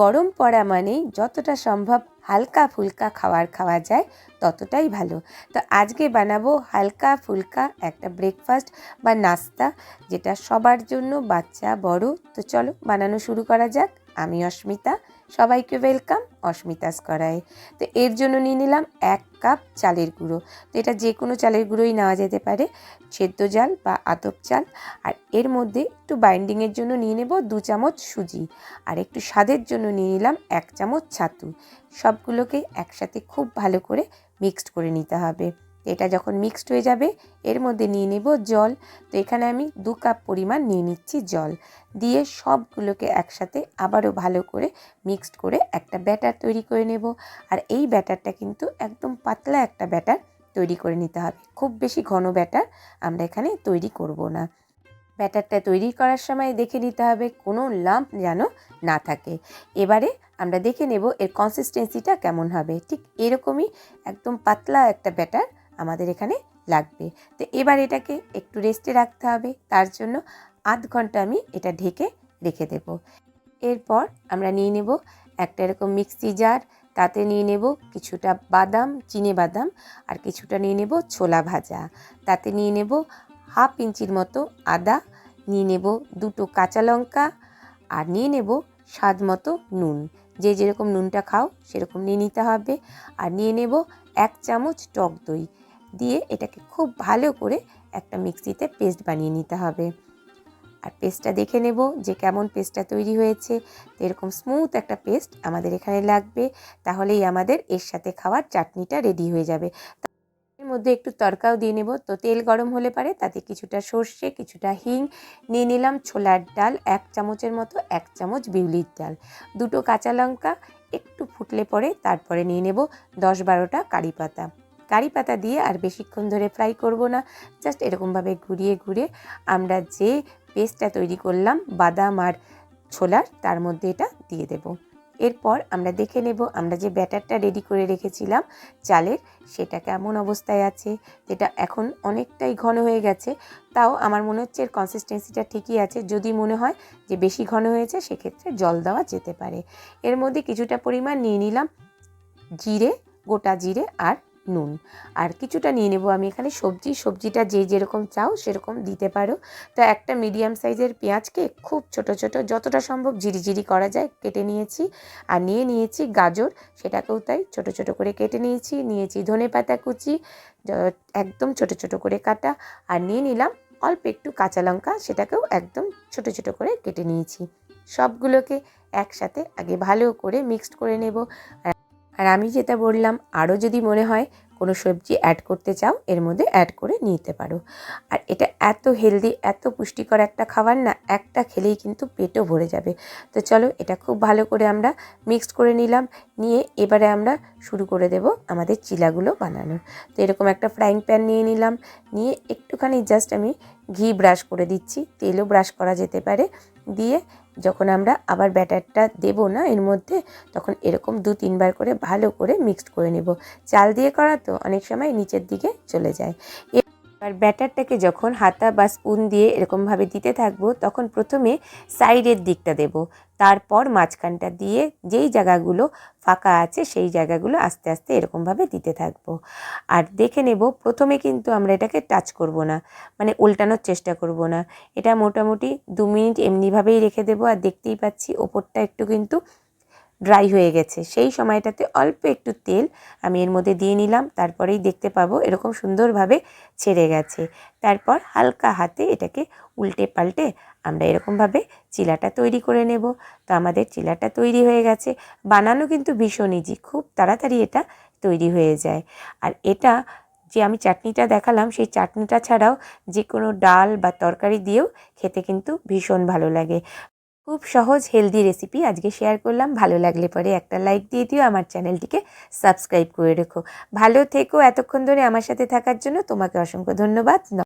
গরম পড়া মানে যতটা সম্ভব হালকা ফুলকা খাবার খাওয়া যায় ততটাই ভালো। তো আজকে বানাবো হালকা ফুলকা একটা ব্রেকফাস্ট বা নাস্তা যেটা সবার জন্য বাচ্চা, বড়। তো চলো বানানো শুরু করা যাক। আমি অস্মিতা, সবাইকে ওয়েলকাম অস্মিতাস করায় তো এর জন্য নিয়ে নিলাম এক কাপ চালের গুঁড়ো। তো এটা যে কোনো চালের গুঁড়োই নেওয়া যেতে পারে, সেদ্ধ চাল বা আতপ চাল। আর এর মধ্যে একটু বাইন্ডিংয়ের জন্য নিয়ে নেব দু চামচ সুজি। আর একটু স্বাদের জন্য নিয়ে নিলাম এক চামচ ছাতু। সবগুলোকে একসাথে খুব ভালো করে মিক্সড করে নিতে হবে। এটা যখন মিক্সড হয়ে যাবে, এর মধ্যে নিয়ে নেব জল। তো এখানে আমি দু কাপ পরিমাণ নিয়ে নিচ্ছি জল। দিয়ে সবগুলোকে একসাথে আবারও ভালো করে মিক্সড করে একটা ব্যাটার তৈরি করে নেব। আর এই ব্যাটারটা কিন্তু একদম পাতলা একটা ব্যাটার তৈরি করে নিতে হবে। খুব বেশি ঘন ব্যাটার আমরা এখানে তৈরি করব না। ব্যাটারটা তৈরি করার সময় দেখে নিতে হবে কোনো লাম্প যেন না থাকে। এবারে আমরা দেখে নেব এর কনসিস্টেন্সিটা কেমন হবে। ঠিক এরকমই একদম পাতলা একটা ব্যাটার আমাদের এখানে লাগবে। তো এবার এটাকে একটু রেস্টে রাখতে হবে। তার জন্য আধ ঘণ্টা আমি এটা ঢেকে রেখে দেব। এরপর আমরা নিয়ে নেব একটা এরকম মিক্সি জার তাতে নিয়ে নেব কিছুটা বাদাম, চিনে বাদাম, আর কিছুটা নিয়ে নেব ছোলা ভাজা। তাতে নিয়ে নেব হাফ ইঞ্চির মতো আদা, নিয়ে নেব দুটো কাঁচা লঙ্কা, আর নিয়ে নেব স্বাদ মতো নুন। যে যেরকম নুনটা খাও, সেরকম নিয়ে নিতে হবে। আর নিয়ে নেব এক চামচ টক দই। দিয়ে এটাকে খুব ভালো করে একটা মিক্সিতে পেস্ট বানিয়ে নিতে হবে। আর পেস্টটা দেখে নেব যে কেমন পেস্টটা তৈরি হয়েছে। তো এরকম স্মুথ একটা পেস্ট আমাদের এখানে লাগবে। তাহলেই আমাদের এর সাথে খাওয়ার চাটনিটা রেডি হয়ে যাবে। এর মধ্যে একটু তরকাও দিয়ে নেব। তো তেল গরম হলে পারে তাতে কিছুটা সর্ষে, কিছুটা হিং, নিয়ে নিলাম ছোলার ডাল, এক চামচের মতো এক চামচ বিউলির ডাল। দুটো কাঁচা লঙ্কা, একটু ফুটলে পরে তারপরে নিয়ে নেব দশ বারোটা কারি পাতা। কারি পাতা দিয়ে আর বেশিক্ষণ ধরে ফ্রাই করব না। জাস্ট এরকমভাবে ঘুরিয়ে ঘুরিয়ে আমরা যে পেস্টটা তৈরি করলাম, বাদাম আর ছোলার, তার মধ্যে এটা দিয়ে দেব। এরপর আমরা দেখে নেব আমরা যে ব্যাটারটা রেডি করে রেখেছিলাম চালের, সেটা কেমন অবস্থায় আছে, যেটা এখন অনেকটাই ঘন হয়ে গেছে। তাও আমার মনে হচ্ছে এর কনসিস্টেন্সিটা ঠিকই আছে। যদি মনে হয় যে বেশি ঘন হয়েছে, সেক্ষেত্রে জল দেওয়া যেতে পারে। এর মধ্যে কিছুটা পরিমাণ নিয়ে নিলাম জিরে, গোটা জিরে আর নুন। আর কিছুটা নিয়ে নেব আমি এখানে। সবজি, সবজিটা যে যেরকম চাও সেরকম দিতে পারো। তো একটা মিডিয়াম সাইজের পেঁয়াজকে খুব ছোট ছোট, যতটা সম্ভব ঝিরিঝিরি করা যায়, কেটে নিয়েছি। আর নিয়ে নিয়েছি গাজর, সেটাকেও তাই ছোট ছোট করে কেটে নিয়েছি। নিয়েছি ধনে পাতা কুচি একদম ছোট ছোট করে কাটা। আর নিয়ে নিলাম অল্প একটু কাঁচা লঙ্কা, সেটাকেও একদম ছোট ছোট করে কেটে নিয়েছি। সবগুলোকে একসাথে আগে ভালো করে মিক্সড করে নেব। আর আমি যেটা বললাম, আরও যদি মনে হয় কোনো সবজি অ্যাড করতে চাও, এর মধ্যে অ্যাড করে নিতে পারো। আর এটা এত হেলদি এত পুষ্টিকর একটা খাবার না, একটা খেলেই কিন্তু পেটও ভরে যাবে। তো চলো, এটা খুব ভালো করে আমরা মিক্সড করে নিলাম, নিয়ে এবারে আমরা শুরু করে দেব আমাদের চিলাগুলো বানানোর। তো এরকম একটা ফ্রাইং প্যান নিয়ে নিলাম, নিয়ে একটুখানি জাস্ট আমি ঘি ব্রাশ করে দিচ্ছি, তেলও ব্রাশ করা যেতে পারে। দিয়ে যখন আমরা আবার ব্যাটারটা দেব না এর মধ্যে, তখন এরকম দু তিনবার করে ভালো করে মিক্সড করে নেব। চাল দিয়ে করা তো অনেক সময় নিচের দিকে চলে যায়। এবার ব্যাটারটাকে যখন হাতা বা স্পুন দিয়ে এরকমভাবে দিতে থাকব, তখন প্রথমে সাইডের দিকটা দেব। তারপর মাঝখানটা দিয়ে যেই জায়গাগুলো ফাঁকা আছে, সেই জায়গাগুলো আস্তে আস্তে এরকমভাবে দিতে থাকব। আর দেখে নেব, প্রথমে কিন্তু আমরা এটাকে টাচ করব না মানে উল্টানোর চেষ্টা করব না। এটা মোটামুটি দু মিনিট এমনিভাবেই রেখে দেবো, আর দেখতেই পাচ্ছি ওপরটা একটু কিন্তু ড্রাই হয়ে গেছে। সেই সময়টাতে অল্প একটু তেল আমি এর মধ্যে দিয়ে নিলাম, তারপরেই দেখতে পাবো এরকম সুন্দরভাবে ছেড়ে গেছে। তারপর হালকা হাতে এটাকে উল্টে পাল্টে আমরা এরকমভাবে চিলাটা তৈরি করে নেব। তো আমাদের চিলাটা তৈরি হয়ে গেছে। বানানো কিন্তু ভীষণ ইজি খুব তাড়াতাড়ি এটা তৈরি হয়ে যায়। আর এটা যে আমি চাটনিটা দেখালাম, সেই চাটনিটা ছাড়াও যে কোনো ডাল বা তরকারি দিয়েও খেতে কিন্তু ভীষণ ভালো লাগে। খুব সহজ হেলদি রেসিপি আজকে শেয়ার করলাম। ভালো লাগলে পরে একটা লাইক দিয়ে দিও, আমার চ্যানেলটিকে সাবস্ক্রাইব করে রেখো। ভালো থেকো এতক্ষণ ধরে আমার সাথে থাকার জন্য। তোমাকে অসংখ্য ধন্যবাদ।